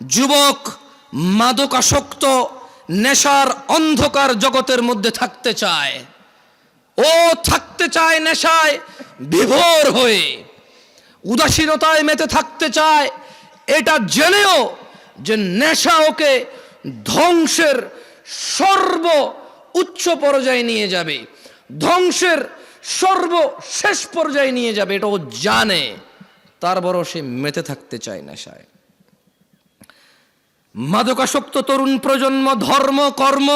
যুবক মাদকাসক্ত, নেশার অন্ধকার জগতের মধ্যে থাকতে চায়। ও থাকতে চায় নেশায় বিভোর হয়ে, উদাসীনতায় মেতে থাকতে চায়। এটা জেনেও যে নেশা ওকে ধ্বংসের সর্ব উচ্চ পর্যায়ে নিয়ে যাবে, ধ্বংসের সর্বশেষ পর্যায়ে নিয়ে যাবে, এটা ও জানে। তারপরও সে মেতে থাকতে চায় নেশায়। মাদকাসক্ত তরুণ প্রজন্ম, ধর্ম, কর্ম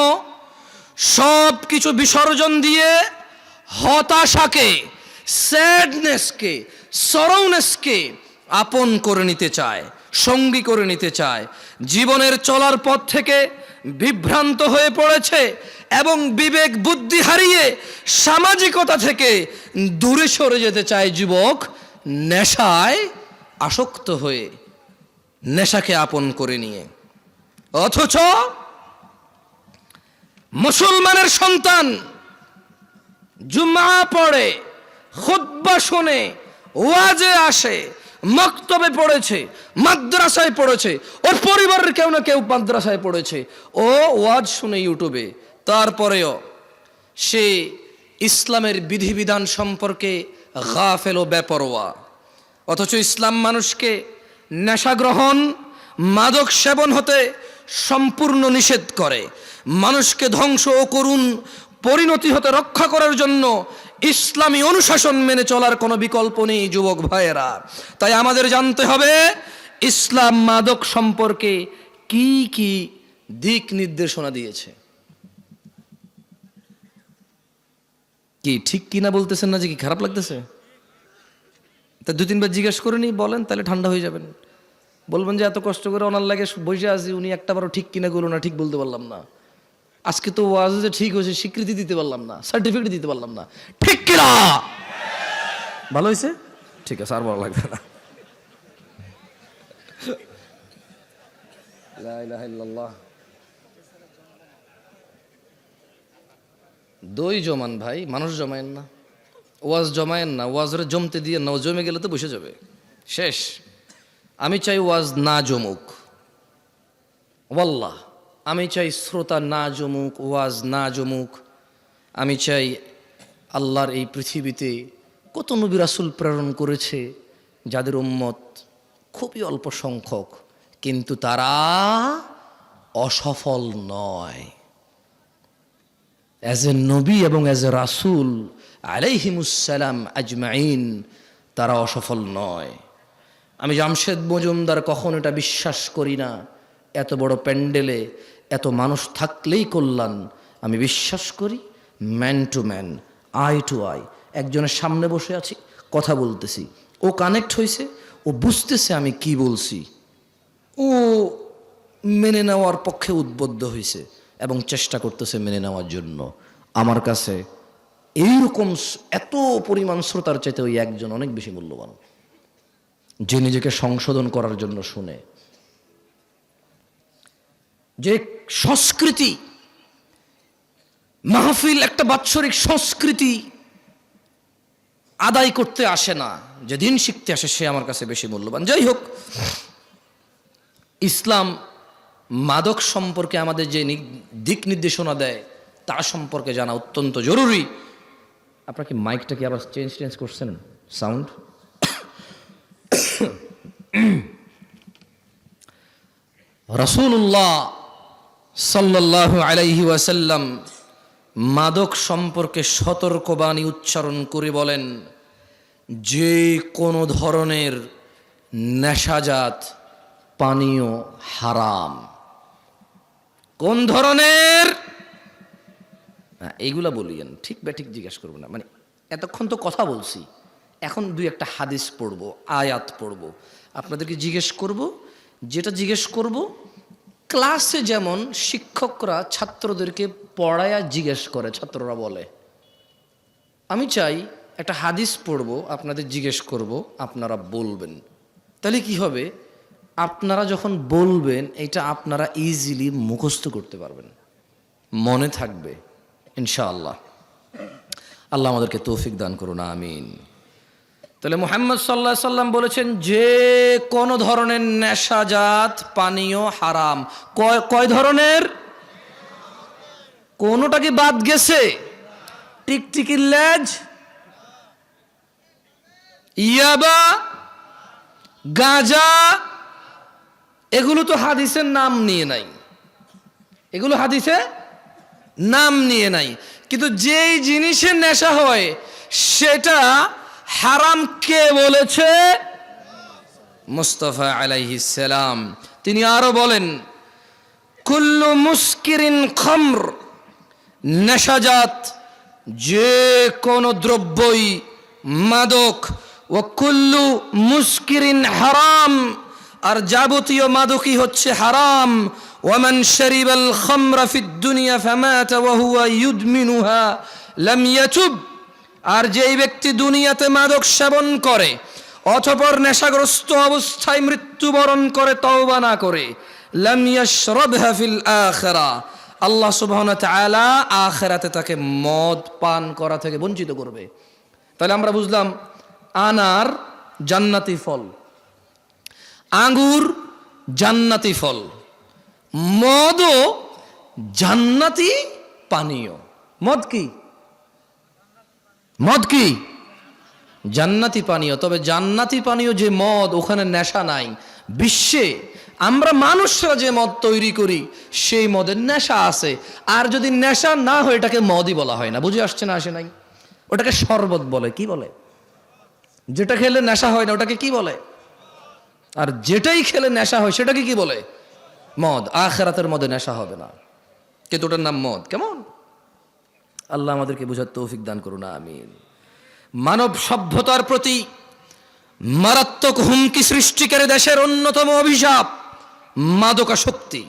সব কিছু বিসর্জন দিয়ে হতাশাকে, স্যাডনেসকে, সরৌনেসকে আপন করে নিতে চায়, সঙ্গী করে নিতে চায়। জীবনের চলার পথ থেকে বিভ্রান্ত হয়ে পড়েছে এবং বিবেক, বুদ্ধি হারিয়ে সামাজিকতা থেকে দূরে সরে যেতে চায় যুবক নেশায় আসক্ত হয়ে, নেশাকে আপন করে নিয়ে। অথচ মুসলমানের সন্তান জুম্মা পড়ে খুদ্া শোনে, ওয়াজে আসে, মক্তবে পড়েছে, মাদ্রাসায় পড়েছে ওর পরিবারের কেউ না কেউ মাদ্রাসায় পড়েছে, ও ওয়াজ শুনে ইউটিউবে। তারপরেও সে ইসলামের বিধিবিধান সম্পর্কে গাফেল ও বেপরোয়া। অথচ ইসলাম মানুষকে নেশা গ্রহণ মাদক সেবন হতে সম্পূর্ণ নিষেধ করে। মানুষকে ধ্বংস ও করুণ পরিণতি হতে রক্ষা করার জন্য ইসলামী অনুশাসন মেনে চলার কোনো বিকল্প নেই, যুবক ভাইয়েরা। তাই আমাদের জানতে হবে, ইসলাম মাদক সম্পর্কে কি কি দিক নির্দেশনা দিয়েছে? কি, ঠিক কিনা বলতেছেন না যে কি খারাপ লাগতেছে? তা দু তিনবার জিজ্ঞেস করে নি, বলেন, তাহলে ঠান্ডা হয়ে যাবেন। বলবেন যে এত কষ্ট করে ওনার লাগে বসে আছি উনি একটা বারও ঠিক কিনা করল না ঠিক বলতে পারলাম না। আজকে তো ওয়াজ যে ঠিক হয়েছে স্বীকৃতি দিতে পারলাম না সার্টিফিকেট দিতে পারলাম না। ঠিক কিনা? ভালো হয়েছে? ঠিক আছে আর ভালো লাগবে না। দই জমান ভাই মানুষ জমায়েন না। ওয়াজ জমায়েন না ওয়াজরে জমতে দিয়ে না জমে গেলে তো বসে যাবে। শেষ। আমি চাই ওয়াজ না জমুক ওয়াল্লাহ, আমি চাই শ্রোতা না জমুক ওয়াজ না জমুক আমি চাই আল্লাহর এই পৃথিবীতে কত নবী রাসুল প্রেরণ করেছে, যাদের উম্মত খুবই অল্প সংখ্যক, কিন্তু তারা অসফল নয়। অ্যাজ এ নবী এবং অ্যাজ এ রাসুল আলাইহিমুসালাম আজমাইন, তারা অসফল নয়। আমি জামশেদ মজুমদার কখন এটা বিশ্বাস করি না? এত বড় প্যান্ডেলে এত মানুষ থাকলেই কল্যাণ। আমি বিশ্বাস করি man to man eye to eye একজনের সামনে বসে আছি, কথা বলতেছি। ও কানেক্ট হয়েছে ও বুঝতেছে আমি কি বলছি। ও মেনে নেওয়ার পক্ষে উদ্বুদ্ধ হয়েছে এবং চেষ্টা করতেছে মেনে নেওয়ার জন্য। আমার কাছে এইরকম এত পরিমাণ শ্রোতার চাইতে ওই একজন অনেক বেশি মূল্যবান। যে নিজেকে সংশোধন করার জন্য শুনে। যে সংস্কৃতি, মাহফিল একটা বাৎসরিক সংস্কৃতি আদায় করতে আসে না, যে দিন শিখতে আসে সে আমার কাছে বেশি মূল্যবান। যাই হোক, ইসলাম মাদক সম্পর্কে আমাদের যে দিক নির্দেশনা দেয়, তা সম্পর্কে জানা অত্যন্ত জরুরি। আপনার কি মাইকটা কি আবার চেঞ্জ চেঞ্জ করছেন? সাউন্ড? রসুল্লাহ সাল্লাহ আলাইহি ওয়াসাল্লাম মাদক সম্পর্কে সতর্কবাণী উচ্চারণ করে বলেন, যে কোনো ধরনের নেশাজাত পানীয় হারাম। কোন ধরনের? এইগুলা বলিয়েন। ঠিক বা ঠিক জিজ্ঞেস করব না। মানে এতক্ষণ তো কথা বলছি। এখন দুই একটা হাদিস পড়ব, আয়াত পড়ব। আপনাদেরকে জিজ্ঞেস করব, যেটা জিজ্ঞেস করব, ক্লাসে যেমন শিক্ষকরা ছাত্রদেরকে পড়ায়া জিজ্ঞেস করে, ছাত্ররা বলে। আমি চাই একটা হাদিস পড়ব, আপনাদের জিজ্ঞেস করব, আপনারা বলবেন। তাহলে কি হবে? আপনারা যখন বলবেন, এটা আপনারা ইজিলি মুখস্থ করতে পারবেন। মনে থাকবে, ইনশাআল্লাহ। আল্লাহ আমাদেরকে তৌফিক দান করুন, আমিন। তাহলে মুহাম্মদ সাল্লাহ সাল্লাম বলেছেন, যে কোন ধরনের নেশাজাত পানীয় হারাম। কয় কয় ধরনের? কোনোটা কি বাদ গেছে? টিকটিকির লেজ, ইয়াবা, গাঁজা, এগুলো তো হাদিসের নাম নিয়ে নাই। এগুলো হাদিসে নাম নিয়ে নাই। কিন্তু যেই জিনিসের নেশা হয়, সেটা হারাম কে বলেছে? মুস্তফা সালাম। তিনি আরও বলেন, কুল্লু মুস্কিরিন খমর, নেশাজাত, যে কোনো দ্রব্যই মাদক, ও কুল্লু মুস্কিরিন হারাম, আর যাবতীয় মাদকই হচ্ছে হারাম। ওয়ামান শরিবাল খামরা ফিদ দুনিয়া ফামাতা ওয়া হুয়া ইউদমিনুহা, লাম ইয়াতুব। আর যেই ব্যক্তি দুনিয়াতে মাদক সেবন করে, অথপর নেশাগ্রস্ত অবস্থায় মৃত্যুবরণ করে, তওবা না করে আল্লাহ তাআলা আখিরাতে তাকে মদ পান করা থেকে বঞ্চিত করবে। তাহলে আমরা বুঝলাম, আনার জান্নাতি ফল, আঙ্গুর জান্নাতি ফল, মদও জান্নাতি পানীয়। মদ কি? মদ কি? জান্নাতি পানীয়। তবে জান্নাতি পানীয় যে মদ, ওখানে নেশা নাই। বিশ্বে আমরা মানুষরা যে মদ তৈরি করি, সেই মদের নেশা আছে। আর যদি নেশা না হয়, এটাকে মদই বলা হয় না। বুঝে আসছে না আসে নাই? ওটাকে শরবত বলে। কি বলে? যেটা খেলে নেশা হয় না, ওটাকে কি বলে? আর যেটাই খেলে নেশা হয়, সেটাকে কি বলে? মদ। আখেরাতের মদে নেশা হবে না। কিন্তু ওটার নাম মদ। কেমন? আল্লাহ আমাদেরকে বুঝার তৌফিক দান করুন, আমিন। মানব সভ্যতার প্রতি মারাত্মক হুমকি সৃষ্টিকারী দেশের অন্যতম অভিশাপ মাদকাসক্তি।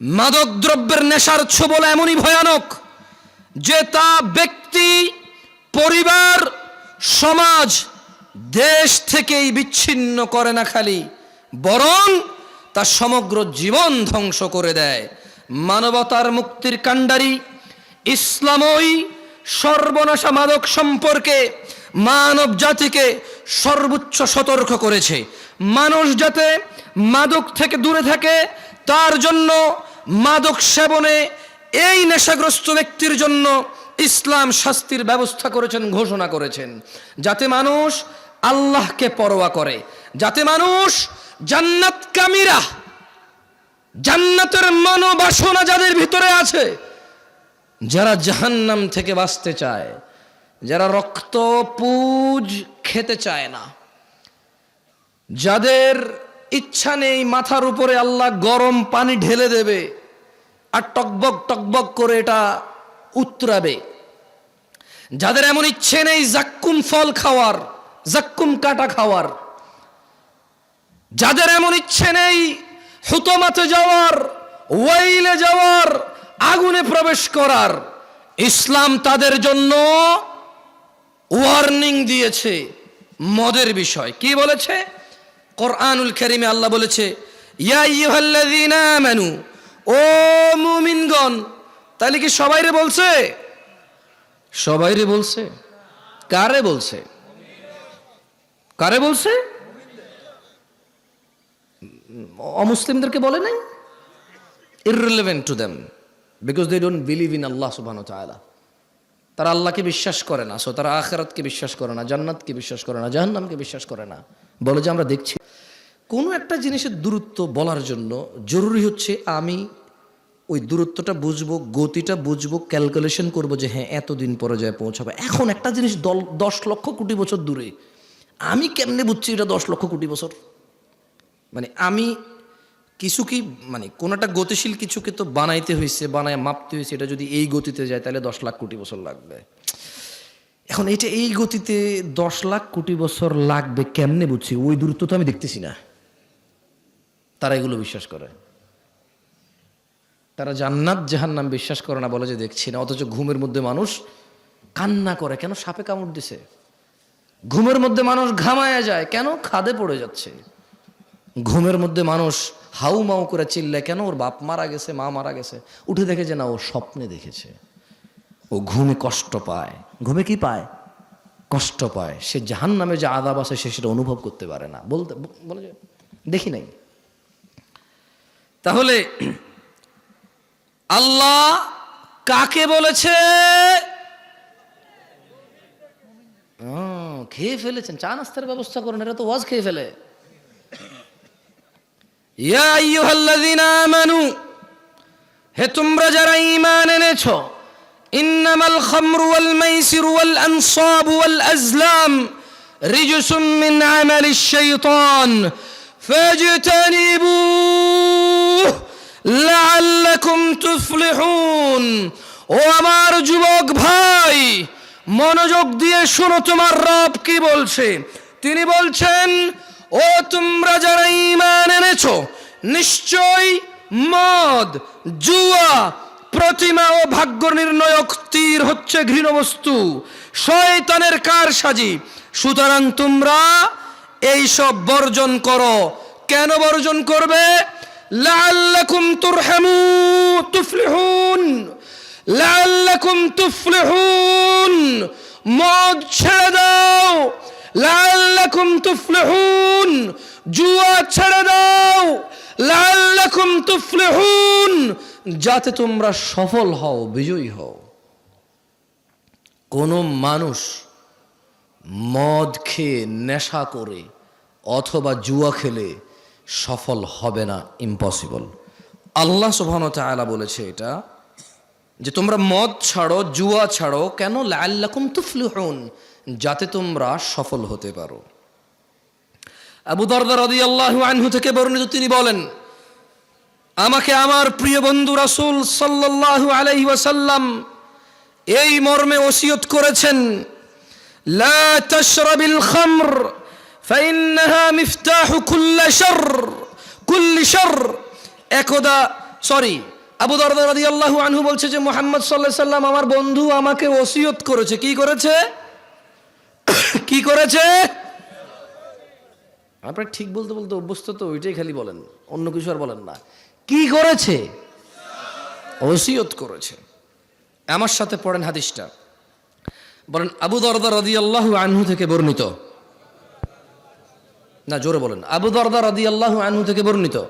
মাদক দ্রব্যের নেশার ছোবল এমনই ভয়ানক যে তা ব্যক্তি, পরিবার, সমাজ, দেশ থেকেই বিচ্ছিন্ন করে না খালি, বরং তা সমগ্র জীবন ধ্বংস করে দেয়। মানবতার মুক্তির কাণ্ডারি ইসলামই সর্বনাশা মাদক সম্পর্কে মানব জাতিকে সর্বোচ্চ সতর্ক করেছে। মানুষ যাতে মাদক থেকে দূরে থাকে, তার জন্য মাদক সেবনে এই নেশাগ্রস্ত ব্যক্তির জন্য ইসলাম শাস্তির ব্যবস্থা করেছেন, ঘোষণা করেছেন। যাতে মানুষ আল্লাহকে পরোয়া করে, যাতে মানুষ জান্নাত কামিরা জান্নাতের মনোবাসনা যাদের ভিতরে আছে যারা জাহান্নাম থেকে বাঁচতে চায়, যারা রক্ত পুজ খেতে চায় না, যাদের ইচ্ছা নেই মাথার উপরে আল্লাহ গরম পানি ঢেলে দেবে আর টকবক টকবক করে এটা উতরাবে, যাদের এমন ইচ্ছে নেই জাক্কুম ফল খাওয়ার, জাক্কুম কাটা খাওয়ার, যাদের এমন ইচ্ছে নেই হুতমাতে যাওয়ার, ওয়াইলে যাওয়ার আগুনে প্রবেশ করার ইসলাম তাদের জন্য ওয়ার্নিং দিয়েছে মদের বিষয়। কি বলেছে? কোরআনুল করিমে আল্লাহ বলেছে আমানু, ও মুমিনগণ তাহলে কি সবাইরে বলছে? সবাইরে বলছে। কারে বলছে? কারে বলছে? অমুসলিমদেরকে বলে নাই? Irrelevant to them because they don't believe in Allah wa ta'ala. তারা আল্লাহকে বিশ্বাস করে না। সো তারা আখেরাতকে বিশ্বাস করে না, জান্নাতকে বিশ্বাস করে না, জাহান্নামকে বিশ্বাস করে না। বলে যে, আমরা দেখছি। কোনো একটা জিনিসের দূরত্ব বলার জন্য জরুরি হচ্ছে আমি ওই দূরত্বটা বুঝব, গতিটা বুঝব ক্যালকুলেশন করব যে হ্যাঁ এতদিন পরে যায় পৌঁছাবে। এখন একটা জিনিস দল, দশ লক্ষ কোটি বছর দূরে। আমি কেমনে বুঝছি এটা দশ লক্ষ কোটি বছর? মানে আমি কিছু কি মানে কোনো একটা গতিশীল কিছুকে তো বানাইতে হয়েছে বানায় মাপতে হয়েছে এটা যদি এই গতিতে যায়, তাহলে দশ লাখ কোটি বছর লাগবে। এখন এটা এই গতিতে দশ লাখ কোটি বছর লাগবে কেমনে বুঝছি? ওই দূরত্ব তো আমি দেখতেছি না। তারা এগুলো বিশ্বাস করে। তারা জান্নাত জাহান্নাম বিশ্বাস করে না বলে যে দেখছি না, অথচ ঘুমের মধ্যে মানুষ কান্না করে। কেন সাপে কামড় দিছে? ঘুমের মধ্যে মানুষ ঘামায়া যায়, কেন খাদে পড়ে যাচ্ছে? ঘুমের মধ্যে মানুষ হাউ মাউ করে চিল্লায় কেন ওর বাপ মারা গেছে মা মারা গেছে? উঠে দেখে যে না ও স্বপ্নে দেখেছে। ও ঘুমে কষ্ট পায়। ঘুমে কি পায়? কষ্ট পায়। সে জাহান নামে যে আদাব আছে সে সেটা অনুভব করতে পারে না। বলতে বলে যে, দেখি নাই। তাহলে আল্লাহ কাকে বলেছে? খেয়ে ফেলেছেন। চা নাস্তার ব্যবস্থা করেন এটা তো ওয়াজ খেয়ে ফেলে। ইয়া আইয়ুহাল্লাযীনা আমানু হে তোমরা যারা ঈমান এনেছো ইন্নামাল খামরু ওয়াল মাইসিরু ওয়াল আনসাবু ওয়াল আজলাম রিজসুম মিন আমালিশ শাইতান ফাজতানিবুহ লাআল্লাকুম তুফলিহুন ও আমার যুবক ভাই, মনোযোগ দিয়ে শোনো তোমার রব কি বলছে। তিনি বলছেন ও তোমরা যারা ইমান এনেছো নিশ্চয় মদ, জুয়া, প্রতিমা ও ভাগ্য নির্ণয়ক তীর হচ্ছে ঘৃণ বস্তু, শয়তানের কার সাজি সুতরাং তোমরা এইসব বর্জন করো। কেন বর্জন করবে? লাআল্লাকুম তুরহামু, তুফলিহুন। লাআল্লাকুম তুফলিহুন। মদ ছেড়ে দাও। লাআল্লাকুম তুফলিহুন, জুয়া ছেড়ে দাও। লাআল্লাকুম তুফলিহুন, যাতে তোমরা সফল হও, বিজয়ী হও। কোনো মানুষ মদ খেয়ে নেশা করে অথবা জুয়া খেলে সফল হবে না ইম্পসিবল আল্লাহ সুবহান তাআলা বলেছে এটা, যে তোমরা মদ ছাড়ো, জুয়া ছাড়ো, কেন? লাল্লাকুম তুফলিহুন যাতে তোমরা সফল হতে পারো। আবু দরদা আল্লাহ আনহু থেকে বর্ণিত তিনি বলেন, আমাকে আমার প্রিয় বন্ধু রাসুল সাল্লাল্লাহু আলাইহি ওয়াসাল্লাম এই মর্মে ওসিয়ত করেছেন, লা তাশরাবিল খামর, ফাইন্নাহা মিফতাহু কুল্লি শার কুল্লি শার। একদা, সরি, আবু দরদা রাদিয়াল্লাহু আনহু বলছে যে, মুহাম্মদ সাল্লাল্লাহু সাল্লাম আমার বন্ধু আমাকে ওসিয়ত করেছে। কি করেছে? কি করেছে? আপনার ঠিক বলতে বলতে অভ্যস্ত তো ওইটাই খালি বলেন। অন্য কিছু আর বলেন না। কি করেছে? ওসিয়ত করেছে। আমার সাথে পড়েন হাদিসটা। বলেন আবু দরদা রাদিয়াল্লাহু আনহু থেকে বর্ণিত। না জোরে বলেন। আবু দরদা আল্লাহ আনহু থেকে বর্ণিত।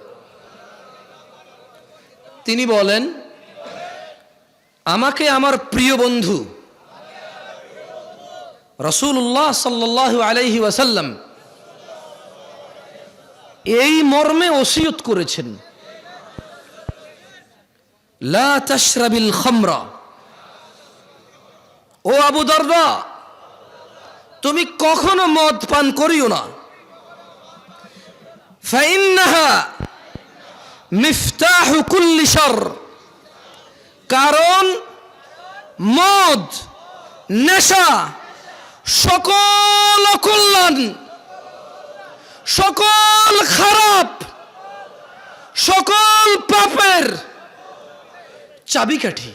তিনি বলেন আমাকে আমার প্রিয় বন্ধু রসুল্লাহ সাল্লাল্লাহু আলাইহি ওয়াসাল্লাম এই মর্মে ওসিয়ত করেছেন। লা তাশরাবিল খামরা। ও আবু দরদা, তুমি কখনো মদ পান করিও না। কারণ মদ, নেশা সকল অকল্যাণ সকল খারাপ, সকল পাপের চাবিকাঠি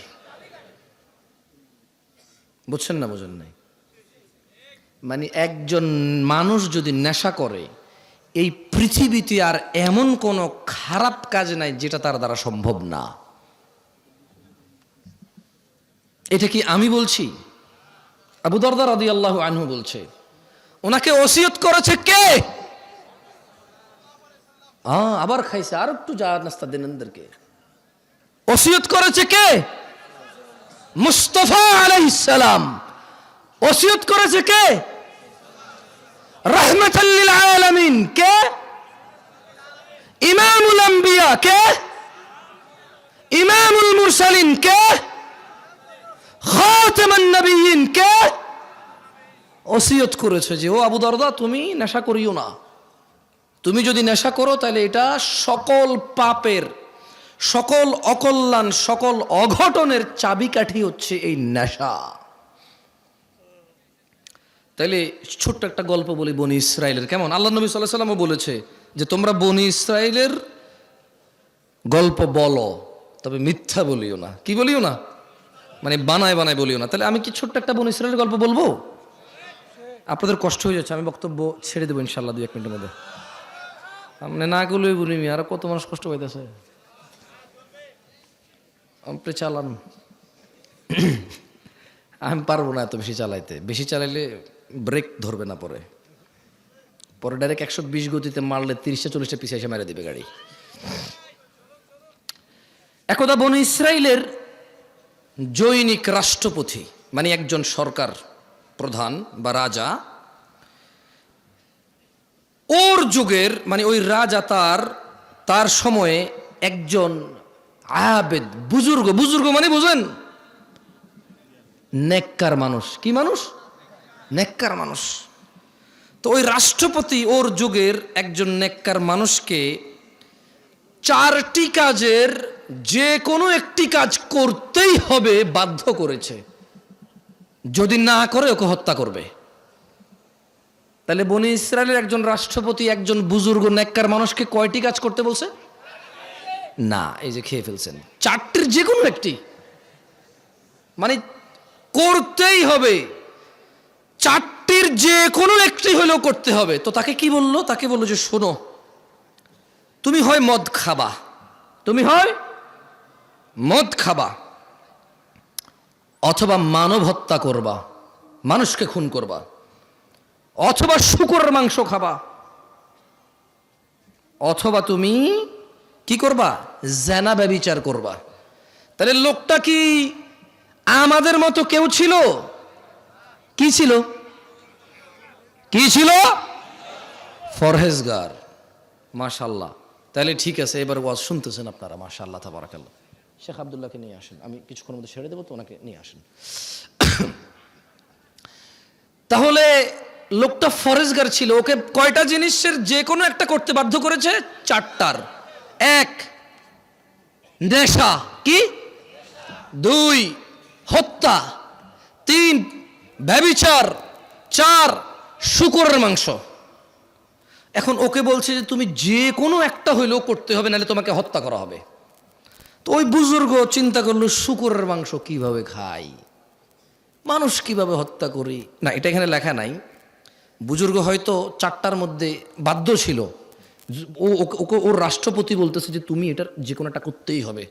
বুঝছেন না, বুঝেন নাই? মানে একজন মানুষ যদি নেশা করে, এই পৃথিবীতে আর এমন কোনো খারাপ কাজ নাই যেটা তার দ্বারা সম্ভব না। এটা কি আমি বলছি? আবু দরদা রাদি আল্লাহ আনহু বলছে, ওনাকে ওসিয়ত করেছে কে? হ্যাঁ আবার খাইছে, আর একটু যা নাস্তা দেন এদেরকে। ওসিয়ত করেছে কে? মুস্তফা আলাইসালাম ওসিয়ত করেছে কে? রহমতাল্লিল আলামিন। কে? ইমামুল আম্বিয়া। কে? ইমামুল মুরসালিন। কে? খাতামান নবিয়িন কে? ওসিয়ত করেছে যে, ও আবু দরদা, তুমি নেশা করিও না। তুমি যদি নেশা করো, তাহলে এটা সকল পাপের, সকল অকল্যাণ, সকল অঘটনের চাবিকাঠি হচ্ছে এই নেশা। তাইলে ছোট্ট একটা গল্প বলি বনি ইসরায়েলের কেমন? আল্লাহ নবী সাল্লাহ সাল্লামও বলেছে যে, তোমরা বনি ইসরায়েলের গল্প বলো, তবে মিথ্যা বলিও না। কি বলিও না? মানে বানায় বানায় বলিও না। তাহলে আমি কি ছোট্ট একটা বনি ইসরায়েলের গল্প বলব? আপনাদের কষ্ট হয়ে যাচ্ছে, আমি বক্তব্য ছেড়ে দেবো ইনশাল্লাহ দু এক মিনিটের মধ্যে। আপনি না গেলেই বলি আর কত মানুষ কষ্ট পাইতেছে। আপনি চালান। আমি পারব না এত বেশি চালাইতে। বেশি চালাইলে ব্রেক ধরবে না পরে। পরে ডাইরেক্ট একশো বিশ গতিতে মারলে তিরিশটা, চল্লিশটা পিছিয়ে এসে মেরে দিবে গাড়ি। একদা বন ইসরায়েলের জৈনিক রাষ্ট্রপতি মানে একজন সরকার প্রধান বা রাজা, ওর যুগের মানে ওই রাজা তার তার সময়ে একজন আবেদ, বুজুর্গ বুজুর্গ মানে বুঝেন? নেককার মানুষ। কি মানুষ? নেককার মানুষ। তো ওই রাষ্ট্রপতি ওর যুগের একজন নেককার মানুষকে চারটি কাজের যে কোনো একটি কাজ করতেই হবে, বাধ্য করেছে। যদি না করে, ওকে হত্যা করবে। তাহলে বনি ইসরায়েলের একজন রাষ্ট্রপতি, একজন বুজুর্গ, নেককার মানুষকে কয়টি কাজ করতে বলছে? না, এই যে খেয়ে ফেলছেন। চারটির যে কোনো একটি। মানে করতেই হবে। চারটির যে কোনো একটি হলেও করতে হবে। তো তাকে কি বলল? তাকে বলল যে, শোনো, তুমি হয় মদ খাবা। তুমি হয় মদ খাবা অথবা মানব হত্যা করবা, মানুষকে খুন করবা, অথবা শুকরের মাংস খাবা, অথবা তুমি কি করবা? জেনা ব্যবিচার করবা। তাহলে লোকটা কি আমাদের মতো কেউ ছিল? কি ছিল? কি ছিল? ফরহেজগার। মাশাল্লাহ তাহলে ঠিক আছে, এবার ওয়াজ শুনতেছেন আপনারা মাশাল্লাহ তাবারাকাল্লাহ। শেখ আবদুল্লাহকে নিয়ে আসেন। আমি কিছুক্ষণের মধ্যে ছেড়ে দেবো, তো ওনাকে নিয়ে আসেন। তাহলে লোকটা ফরেজগার ছিল, ওকে কয়টা জিনিসের যে কোনো একটা করতে বাধ্য করেছে? চারটার। এক, নেশা। কি? দুই, হত্যা। তিন, ব্যবিচার। চার, শুকরের মাংস। এখন ওকে বলছে যে, তুমি যে কোনো একটা হইলেও করতে হবে, নাহলে তোমাকে হত্যা করা হবে। তো ওই বুজুর্গ চিন্তা করল, শুকরের মাংস কীভাবে খাই? মানুষ কীভাবে হত্যা করি? না, এটা এখানে লেখা নাই। বুজুর্গ হয়তো চারটার মধ্যে বাধ্য ছিল। ও ওকে, ওর রাষ্ট্রপতি বলতেছে যে, তুমি এটার যে কোনো একটা করতেই হবে।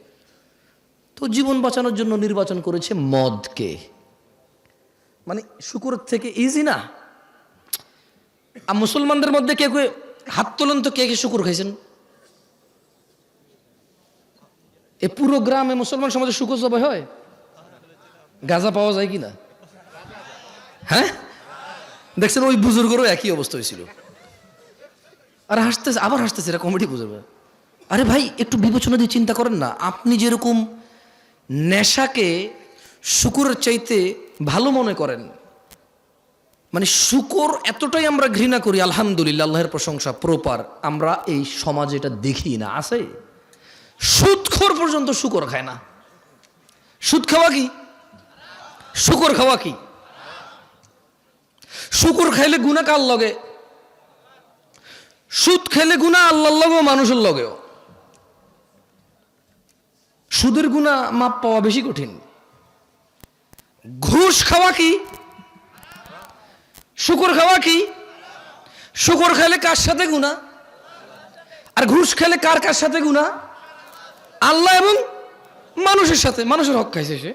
তো জীবন বাঁচানোর জন্য নির্বাচন করেছে মদকে। মানে শুকুরের থেকে ইজি না? আর মুসলমানদের মধ্যে কে কে হাত তোলেন তো কে কে শুকুর খাইছেন? এ পুরো গ্রামে মুসলমান সমাজে শুকুর জবাই হয়? গাঁজা পাওয়া যায় কি না হ্যাঁ? দেখছেন ওই বুজুর্গরও একই অবস্থা হয়েছিল। আর হাসতেছে, আবার হাসতেছে এটা কমেডি বুঝবে আরে ভাই, একটু বিবেচনা দিয়ে চিন্তা করেন না, আপনি যেরকম নেশাকে শুকুরের চাইতে ভালো মনে করেন মানে শুকর এতটাই আমরা ঘৃণা করি, আলহামদুলিল্লাহ, আল্লাহের প্রশংসা, প্রপার, আমরা এই সমাজে এটা দেখি না, আছে? সুদখোর পর্যন্ত শুকর খায় না। সুদ খাওয়া কি? শুকর খাওয়া কি? শুকর খাইলে গুণা কার লগে? সুদ খেলে গুণা আল্লাহর লগেও মানুষের লগেও। সুদের গুণা মাপ পাওয়া বেশি কঠিন। ঘুষ খাওয়া কি? শুকর খাওয়া কি? শুকর খেলে কার সাথে গুণা আর ঘুষ খেলে কার কার সাথে গুণা আল্লাহ এবং মানুষের সাথে মানুষের হক খাইছে সে।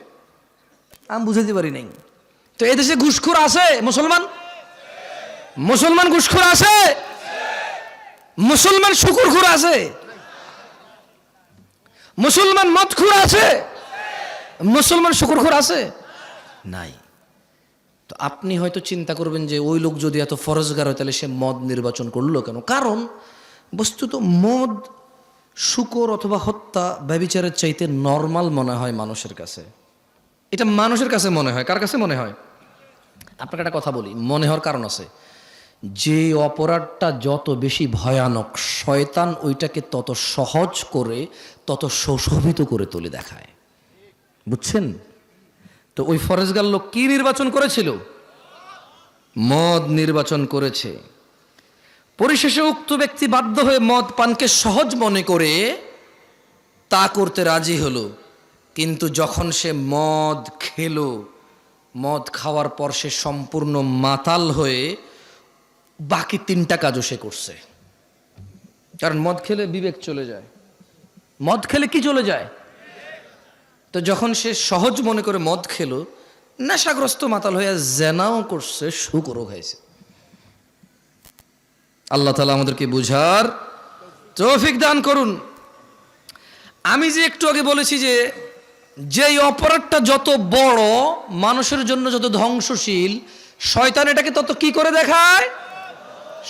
আমি বুঝাতে পারি নাই। তো এদেশে ঘুষখোর আছে মুসলমান? মুসলমান ঘুষখোর আছে? মুসলমান শুকুরখোর আছে? মুসলমান মদখোর আছে? মুসলমান শুকুর শুকুরখোর আছে? নাই। তো আপনি হয়তো চিন্তা করবেন যে ওই লোক যদি এত ফরজগার হয় তাহলে সে মদ নির্বাচন করল কেন? কারণ বস্তুত মদ শুকর অথবা হত্যা ব্যবিচারের চাইতে নর্মাল মনে হয় মানুষের কাছে। এটা মানুষের কাছে মনে হয়। কার কাছে মনে হয়? আপনাকে একটা কথা বলি। মনে হওয়ার কারণ আছে। যে অপরাধটা যত বেশি ভয়ানক, শয়তান ওইটাকে তত সহজ করে, তত সুশোভিত করে তুলে দেখায়। বুঝছেন? তো ওই ফরেজগার লোক কি নির্বাচন করেছিল? মদ নির্বাচন করেছে। পরিশেষে উক্ত ব্যক্তি বাধ্য হয়ে মদ পানকে সহজ মনে করে তা করতে রাজি হলো। কিন্তু যখন সে মদ খেলো, মদ খাওয়ার পর সে সম্পূর্ণ মাতাল হয়ে বাকি তিনটা কাজও সে করছে। কারণ মদ খেলে বিবেক চলে যায়। মদ খেলে কি চলে যায়? তো যখন সে সহজ মনে করে মদ খেলো, নেশাগ্রস্ত মাতাল হয়ে জেনাও করছে শুকরও খাইছে। আল্লাহ তালা আমাদেরকে বুঝার তৌফিক দান করুন আমি যে একটু আগে বলেছি যে যেই অপরাধটা যত বড় মানুষের জন্য যত ধ্বংসশীল শয়তান এটাকে তত কি করে দেখায়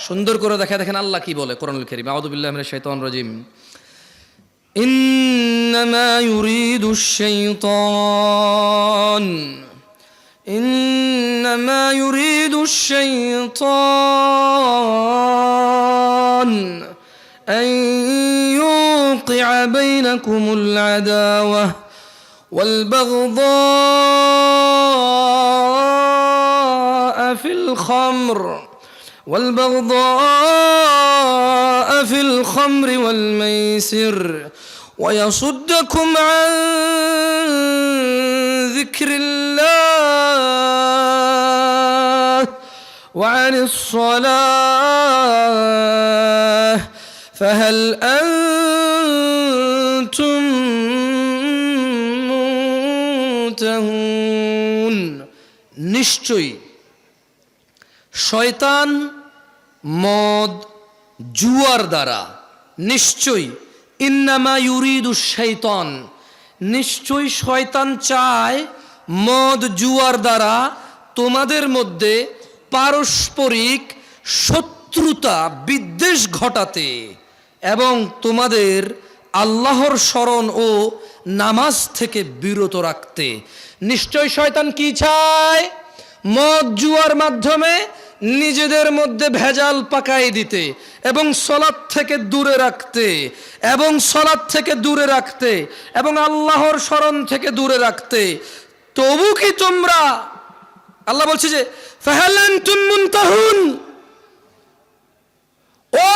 সুন্দর করে দেখায় দেখেন আল্লাহ কি বলে কোরআনুল করিম আউযুবিল্লাহি মিনাশ শাইতানির রাজিম إنما يريد الشيطان إنما يريد الشيطان أن يوقع بينكم العداوة والبغضاء في الخمر والبغضاء في الخمر والميسر ويصدكم عن ذكر الله وعن الصلاة فهل أنتم منتهون নিশ্চয়ই শয়তান মদ জুয়ার দ্বারা নিশ্চয়ই ইন্নামা ইউরিদু শৈতান নিশ্চয়ই শয়তান চায় মদ জুয়ার দ্বারা তোমাদের মধ্যে পারস্পরিক শত্রুতা, বিদ্বেষ ঘটাতে এবং তোমাদের আল্লাহর স্মরণ ও নামাজ থেকে বিরত রাখতে। নিশ্চয় শয়তান কি চায়? মদ জুয়ার মাধ্যমে নিজেদের মধ্যে ভেজাল পাকাই দিতে। এবং সলাদ থেকে দূরে রাখতে, এবং সলাদ থেকে দূরে রাখতে, এবং আল্লাহর স্মরণ থেকে দূরে রাখতে, তবু কি তোমরা, আল্লাহ বলছে যে ফাহালান তুমুনতাহুন ও,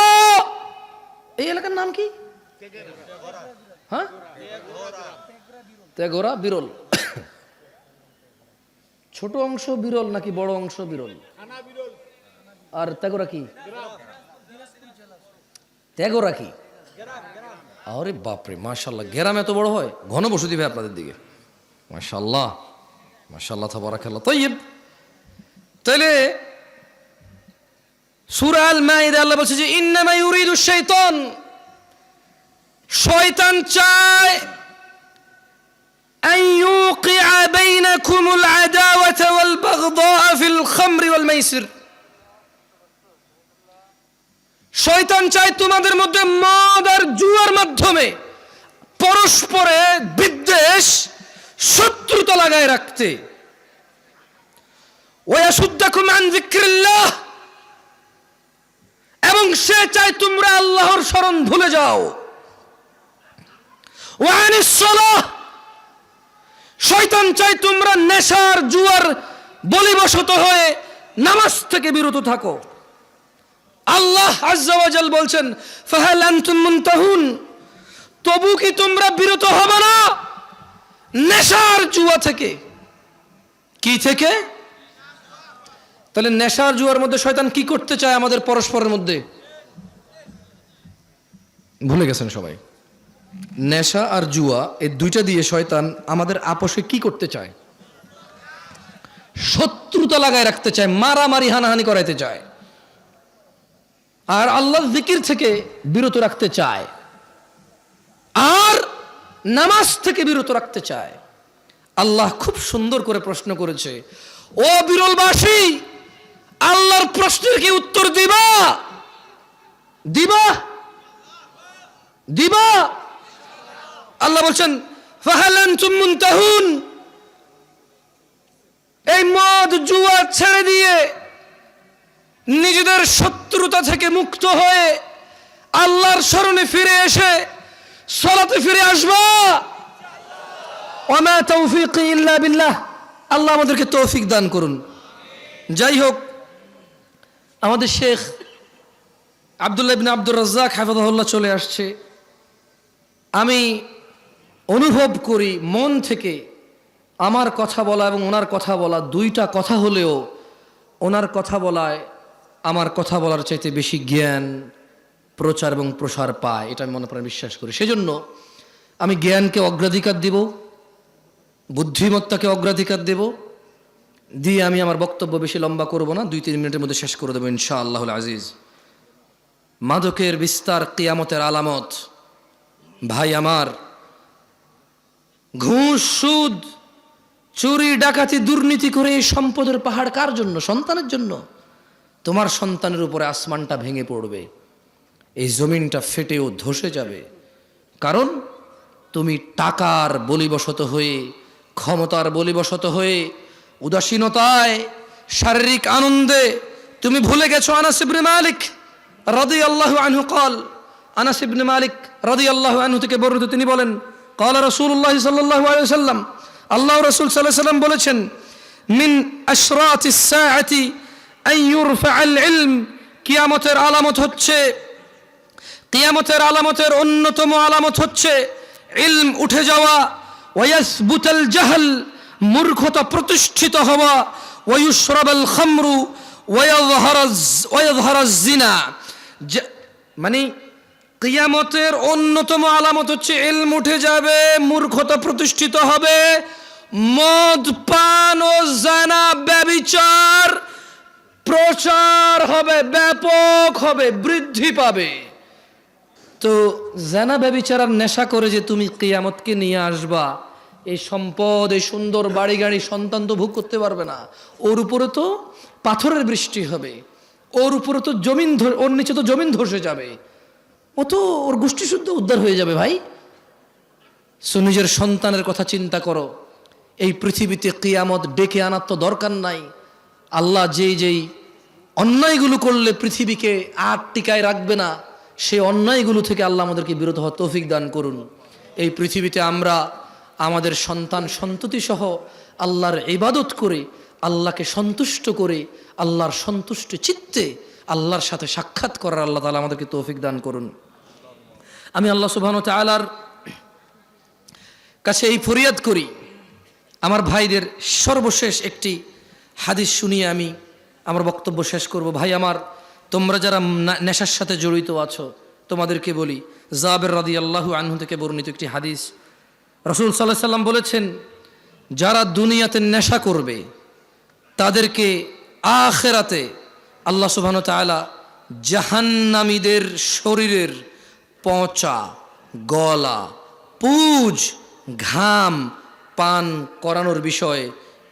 এই এলাকার নাম কি? হ্যাঁ? বিরল। ছোট অংশ বিরল নাকি বড় অংশ বিরল? আর তেগোরা কি? তেগোরা কি আরে বাপরে মাশাল্লাহ গ্রাম এত বড় হয় ঘন বসতি ভাই আপনাদের দিকে মাশাল্লাহ মাশাল্লাহ তাবারাকাল্লাহ তৈব তাহলে সূরা আল মাইদা আল্লাহ বলছে যে ইন্নামা ইউরিদু শাইতান শয়তান চায় أن يوقع بينكم العداوة والبغضاء في الخمر والميسر শয়তান চায় তোমাদের মধ্যে মদ আর জুয়ার মাধ্যমে পরস্পরে বিদ্বেষ শত্রুতা লাগায় রাখতে। এবং সে চায় তোমরা আল্লাহর স্মরণ ভুলে যাও। শয়তান চাই তোমরা নেশার, জুয়ার, বলিবশত হয়ে নামাজ থেকে বিরত থাকো। আল্লাহ আজ্জাওয়াজাল বলছেন, ফাহাল মুনতাহুন? তবু কি তোমরা বিরত হবে না? নেশার জুয়া থেকে। কি থেকে? তাহলে নেশার জুয়ার মধ্যে শয়তান কি করতে চায় আমাদের পরস্পরের মধ্যে? ভুলে গেছেন সবাই। নেশা আর জুয়া, এই দুইটা দিয়ে শয়তান আমাদের আপোষে কি করতে চায়? শত্রুতা লাগায় রাখতে চায়, মারামারি হানাহানি করাইতে চায়। আর আল্লাহ জিকির থেকে বিরত রাখতে চায়। আর নামাজ থেকে বিরত রাখতে চায়। আল্লাহ খুব সুন্দর করে প্রশ্ন করেছে, ও বিরলবাসী, আল্লাহর প্রশ্নের কি উত্তর দিবা? দিবা? দিবা? আল্লাহ বলছেন এই মদ, জুয়া ছেড়ে দিয়ে নিজেদের শত্রুতা থেকে মুক্ত হয়ে আল্লাহর স্মরণে ফিরে এসে সলাতে ফিরে আসবা। ওমা তৌফিক ইল্লা বিল্লাহ। আল্লাহ আমাদেরকে তৌফিক দান করুন। যাই হোক, আমাদের শেখ আবদুল্লাহ ইবিন আব্দুর রাজ্জাক হাফাদুল্লাহ চলে আসছে। আমি অনুভব করি মন থেকে আমার কথা বলা এবং ওনার কথা বলা দুইটা কথা হলেও ওনার কথা বলায় আমার কথা বলার চাইতে বেশি জ্ঞান, প্রচার এবং প্রসার পায়, এটা আমি মনে প্রাণে বিশ্বাস করি। সেজন্য আমি জ্ঞানকে অগ্রাধিকার দেব, বুদ্ধিমত্তাকে অগ্রাধিকার দেব, দিয়ে আমি আমার বক্তব্য বেশি লম্বা করব না, দুই, তিন মিনিটের মধ্যে শেষ করে দেবো ইনশা আল্লাহুল আজিজ। মাদকের বিস্তার কেয়ামতের আলামত, ভাই আমার, ঘুষ, সুদ, চুরি, ডাকাতি, দুর্নীতি করে এই সম্পদের পাহাড় কার জন্য? সন্তানের জন্য। তোমার সন্তানের উপরে আসমানটা ভেঙে পড়বে। এই জমিনটা ফেটেও ধসে যাবে। কারণ তুমি টাকার বলিবশত হয়ে, ক্ষমতার বলিবশত হয়ে, উদাসীনতায়, শারীরিক আনন্দে তুমি ভুলে গেছো আনাস ইবনে মালিক রাদি আল্লাহ আনহু কল। আনাস ইবনে মালিক রদি আল্লাহ আনহু থেকে বর্ণিত তিনি বলেন, কল রসুল্লাহ সাল্লাহ সাল্লাম আল্লাহ রসুল সাল্লাহ সাল্লাম বলেছেন, মিন আশরাতি কিয়ামতের আলামত হচ্ছে, কিয়ামতের আলামতের অন্যতম আলামত হচ্ছে ইলম উঠে যাওয়া ওয়াস বুতল জাহল, মূর্খতা প্রতিষ্ঠিত হওয়া ওয়ুশরাবাল খামরু জিনা। মানে কিয়ামতের অন্যতম আলামত হচ্ছে এলম উঠে যাবে, মূর্খতা প্রতিষ্ঠিত হবে, মদ, পান ও প্রচার হবে, ব্যাপক হবে, বৃদ্ধি পাবে। তো জানা ব্যবিচারার নেশা করে যে তুমি কিয়ামতকে নিয়ে আসবা, এই সম্পদ, এই সুন্দর বাড়ি গাড়ি সন্তান তো ভোগ করতে পারবে না। ওর উপরে তো পাথরের বৃষ্টি হবে, ওর উপরে তো জমিন ওর নিচে তো জমিন ধসে যাবে। ও তো ওর গোষ্ঠী শুদ্ধ উদ্ধার হয়ে যাবে ভাই। সো নিজের সন্তানের কথা চিন্তা করো, এই পৃথিবীতে কিয়ামত ডেকে আনার তো দরকার নাই। আল্লাহ যেই যেই অন্যায়গুলো করলে পৃথিবীকে আর টিকায় রাখবে না, সেই অন্যায়গুলো থেকে আল্লাহ আমাদেরকে বিরত হওয়ার তৌফিক দান করুন। এই পৃথিবীতে আমরা আমাদের সন্তান সন্ততি সহ আল্লাহর ইবাদত করে, আল্লাহকে সন্তুষ্ট করে, আল্লাহর সন্তুষ্ট চিত্তে আল্লাহর সাথে সাক্ষাৎ করার আল্লাহ তালা আমাদেরকে তৌফিক দান করুন। আমি আল্লাহ সুবাহন তালার কাছে এই ফরিয়াদ করি, আমার ভাইদের সর্বশেষ একটি হাদিস শুনিয়ে আমি আমার বক্তব্য শেষ করব। ভাই আমার, তোমরা যারা নেশার সাথে জড়িত আছো, তোমাদেরকে বলি, জাবের রাদি আল্লাহু আনহু থেকে বর্ণিত একটি হাদিস। রসুল সাল্লাহ সাল্লাম বলেছেন, যারা দুনিয়াতে নেশা করবে, তাদেরকে আখেরাতে আল্লাহ সুবহান তাআলা জাহান্নামীদের শরীরের পচা গলা, পুজ, ঘাম পান করানোর বিষয়ে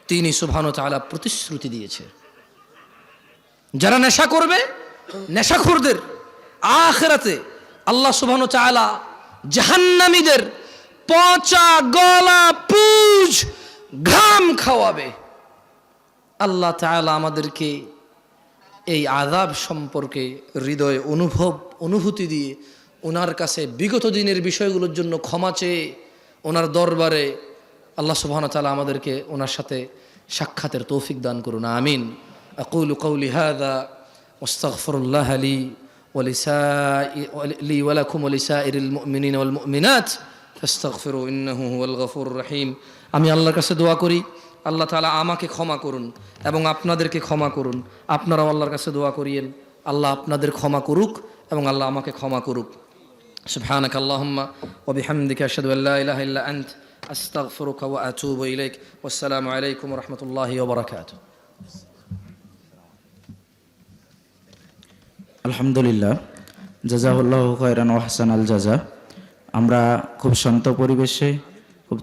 তিনি সুবহান তাআলা প্রতিশ্রুতি দিয়েছে। যারা নেশা করবে, নেশাখোরদের আখেরাতে আল্লাহ সুবহান চায়লা জাহান্নামীদের পচা গলা, পুজ, ঘাম খাওয়াবে। আল্লাহ তাআলা আমাদেরকে এই আদাব সম্পর্কে হৃদয়ে অনুভব, অনুভূতি দিয়ে ওনার কাছে বিগত দিনের বিষয়গুলোর জন্য ক্ষমা চেয়ে ওনার দরবারে আল্লাহ সুবহান তালা আমাদেরকে ওনার সাথে সাক্ষাতের তৌফিক দান করুন, আমিন। আকুল কৌলি হাদা মুস্তফরুল্লাহ আলী লি ওয়ালাকুম ওলিসাইর মিনিন ওয়াল মিনাত ফাস্তাগফিরু ইন্নাহু ওয়াল গফুর রহিম। আমি আল্লাহর কাছে দোয়া করি, আল্লাহ তালা আমাকে ক্ষমা করুন এবং আপনাদেরকে ক্ষমা করুন। আপনারাও আল্লাহর কাছে দোয়া করিয়েন, আল্লাহ আপনাদের ক্ষমা করুক এবং আল্লাহ আমাকে ক্ষমা করুক। সুবহানাক আল্লাহুম্মা ওয়া বিহামদিকা আশহাদু আল্লা ইল্লা أستغفرك وأتوب إليك والسلام عليكم ورحمة الله وبركاته আলহামদুলিল্লাহ জাজাহুল্লাহ খয়রান ওয়াহসান আল জাজা আমরা খুব শান্ত পরিবেশে খুব